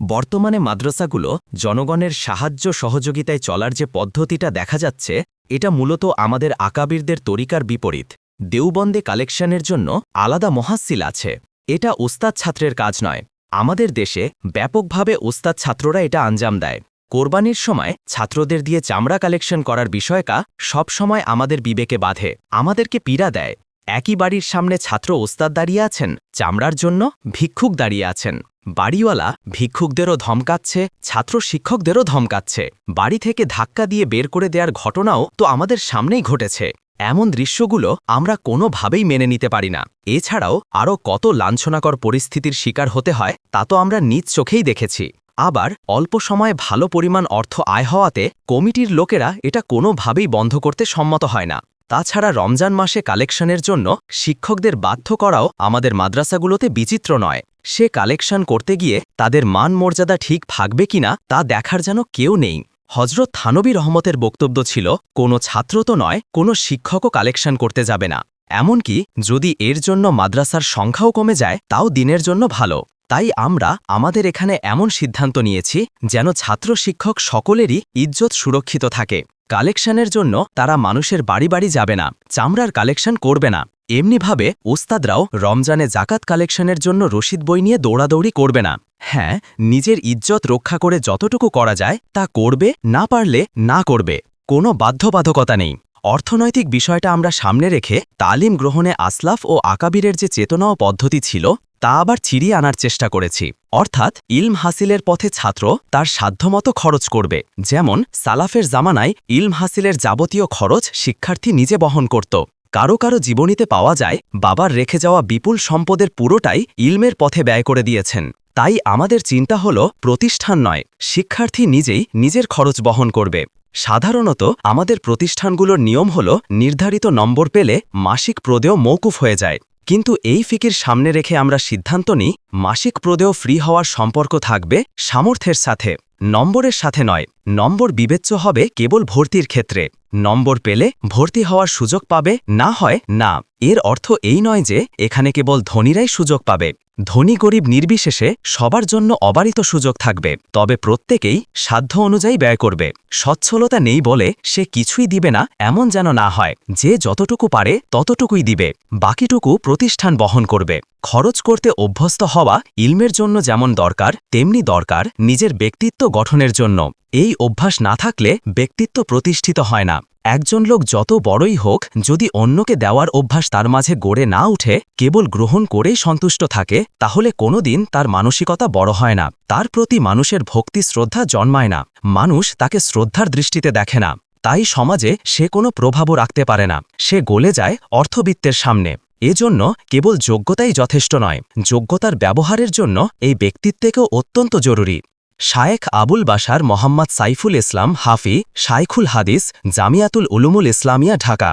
বর্তমানে মাদ্রাসাগুলো জনগণের সাহায্য সহযোগিতায় চলার যে পদ্ধতিটা দেখা যাচ্ছে, এটা মূলত আমাদের আকাবিরদের তরিকার বিপরীত। দেওবন্দে কালেকশনের জন্য আলাদা মহাসিল আছে। এটা ওস্তাদ ছাত্রের কাজ নয়। আমাদের দেশে ব্যাপকভাবে ওস্তাদ ছাত্ররা এটা আঞ্জাম দেয়। কোরবানির সময় ছাত্রদের দিয়ে চামড়া কালেকশন করার বিষয়টা সবসময় আমাদের বিবেকে বাঁধে। আমাদেরকে পীড়া দেয়। একই বাড়ির সামনে ছাত্র ওস্তাদ দাঁড়িয়ে আছেন, চামড়ার জন্য ভিক্ষুক দাঁড়িয়ে আছেন। বাড়িওয়ালা ভিক্ষুকদেরও ধমকাচ্ছে ছাত্র শিক্ষকদেরও ধমকাচ্ছে। বাড়ি থেকে ধাক্কা দিয়ে বের করে দেওয়ার ঘটনাও তো আমাদের সামনেই ঘটেছে। এমন দৃশ্যগুলো আমরা কোনোভাবেই মেনে নিতে পারি না। এছাড়াও আরও কত লাঞ্ছনাকর পরিস্থিতির শিকার হতে হয়, তা তো আমরা নিজ চোখেই দেখেছি। আবার অল্প সময়ে ভালো পরিমাণ অর্থ আয় হওয়াতে কমিটির লোকেরা এটা কোনোভাবেই বন্ধ করতে সম্মত হয় না। তাছাড়া রমজান মাসে কালেকশনের জন্য শিক্ষকদের বাধ্য করাও আমাদের মাদ্রাসাগুলোতে বিচিত্র নয়। সে কালেকশন করতে গিয়ে তাদের মান মর্যাদা ঠিক থাকবে কিনা তা দেখার যেন কেউ নেই। হজরত থানবী রহমতের বক্তব্য ছিল, কোনো ছাত্র তো নয়, কোনো শিক্ষকও কালেকশন করতে যাবে না। এমনকি যদি এর জন্য মাদ্রাসার সংখ্যাও কমে যায়, তাও দিনের জন্য ভালো। তাই আমরা আমাদের এখানে এমন সিদ্ধান্ত নিয়েছি, যেন ছাত্র শিক্ষক সকলেরই ইজ্জত সুরক্ষিত থাকে। কালেকশনের জন্য তারা মানুষের বাড়ি বাড়ি যাবে না, চামড়ার কালেকশন করবে না। এমনিভাবে ওস্তাদরাও রমজানে জাকাত কালেকশনের জন্য রসিদ বই নিয়ে দৌড়াদৌড়ি করবে না। হ্যাঁ নিজের ইজ্জত রক্ষা করে যতটুকু করা যায় তা করবে, না পারলে না করবে, কোনো বাধ্যবাধকতা নেই। অর্থনৈতিক বিষয়টা আমরা সামনে রেখে তালিম গ্রহণে আসলাফ ও আকাবিরের যে চেতনা ও পদ্ধতি ছিল, তা আবার চিরিয়ে আনার চেষ্টা করেছি। অর্থাৎ ইলম হাসিলের পথে ছাত্র তার সাধ্যমতো খরচ করবে, যেমন সালাফের জামানায় ইলম হাসিলের যাবতীয় খরচ শিক্ষার্থী নিজে বহন করত। কারও কারও জীবনীতে পাওয়া যায়, বাবার রেখে যাওয়া বিপুল সম্পদের পুরোটাই ইলমের পথে ব্যয় করে দিয়েছেন। তাই আমাদের চিন্তা হল প্রতিষ্ঠান নয়, শিক্ষার্থী নিজেই নিজের খরচ বহন করবে। সাধারণত আমাদের প্রতিষ্ঠানগুলোর নিয়ম হল নির্ধারিত নম্বর পেলে মাসিক প্রদেয় মৌকুফ হয়ে যায়। কিন্তু এই ফিকির সামনে রেখে আমরা সিদ্ধান্ত নিই, মাসিক প্রদেয় ফ্রি হওয়ার সম্পর্ক থাকবে সামর্থ্যের সাথে। নম্বরের সাথে নয়, নম্বর বিবেচ্য হবে কেবল ভর্তির ক্ষেত্রে। নম্বর পেলে ভর্তি হওয়ার সুযোগ পাবে, না হয় না। এর অর্থ এই নয় যে এখানে কেবল ধনীরাই সুযোগ পাবে। ধনী গরিব নির্বিশেষে সবার জন্য অবারিত সুযোগ থাকবে। তবে প্রত্যেকেই সাধ্য অনুযায়ী ব্যয় করবে। সচ্ছলতা নেই বলে সে কিছুই দিবে না, এমন যেন না হয়। যে যতটুকু পারে ততটুকুই দিবে। বাকিটুকু প্রতিষ্ঠান বহন করবে। খরচ করতে অভ্যস্ত হওয়া ইলমের জন্য যেমন দরকার, তেমনি দরকার নিজের ব্যক্তিত্ব গঠনের জন্য। এই অভ্যাস না থাকলে ব্যক্তিত্ব প্রতিষ্ঠিত হয় না। একজন লোক যত বড়ই হোক, যদি অন্যকে দেওয়ার অভ্যাস তার মাঝে গড়ে না উঠে কেবল গ্রহণ করেই সন্তুষ্ট থাকে, তাহলে কোনোদিন তার মানসিকতা বড় হয় না। তার প্রতি মানুষের ভক্তি শ্রদ্ধা জন্মায় না। মানুষ তাকে শ্রদ্ধার দৃষ্টিতে দেখে না। তাই সমাজে সে কোনো প্রভাবও রাখতে পারে না। সে গলে যায় অর্থবিত্তের সামনে। এজন্য কেবল যোগ্যতাই যথেষ্ট নয়, যোগ্যতার ব্যবহারের জন্য এই ব্যক্তিত্বকেও অত্যন্ত জরুরি। শায়েখ আবুল বাসার মোহাম্মদ সাইফুল ইসলাম হাফি, শাইখুল হাদিস, জামিয়াতুল উলুমুল ইসলামিয়া, ঢাকা।